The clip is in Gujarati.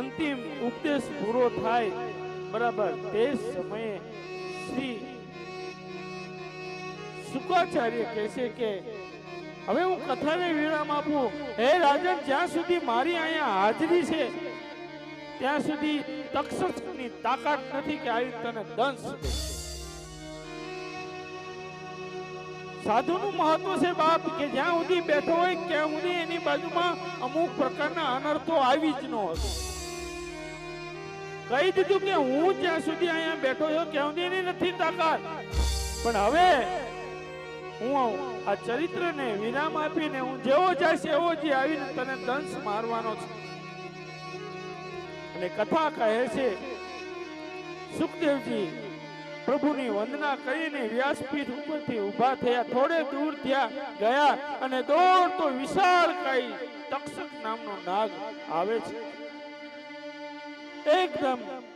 અંતિમ ઉપદેશ પૂરો થાય. બરાબર. તે સમયે શ્રી શુકાચાર્ય કહે છે કે, હવે હું કથાને વિરામ આપું. હે રાજન, જ્યાં સુધી મારી અહીંયા હાજરી છે, ત્યાં સુધી તક્ષસની તાકાત નથી કે આવી તને દંશ સાધુનું મહત્વ છે બાપ, કે જ્યાં સુધી બેઠો હોય ત્યાં સુધી એની બાજુમાં અમુક પ્રકારના અનર્થો આવી જ ન હતો કહી દીધું કે હું જ્યાં સુધી અહીંયા બેઠો છું સુધી નથી તાકાત. પણ હવે હું આ ચરિત્રને વિરામ આપીને હું જેવો જઈશ એવો જ આવીને તને દંશ મારવાનો છું. અને કથા કહે છે, સુખદેવજી, પ્રભુની વંદના કરીને વ્યાસપીઠ ઉપરથી ઊભા થયા. થોડે દૂર થયા ગયા અને દોડતો વિશાળ કઈ તક્ષક નામનો નાગ આવે છે. make them.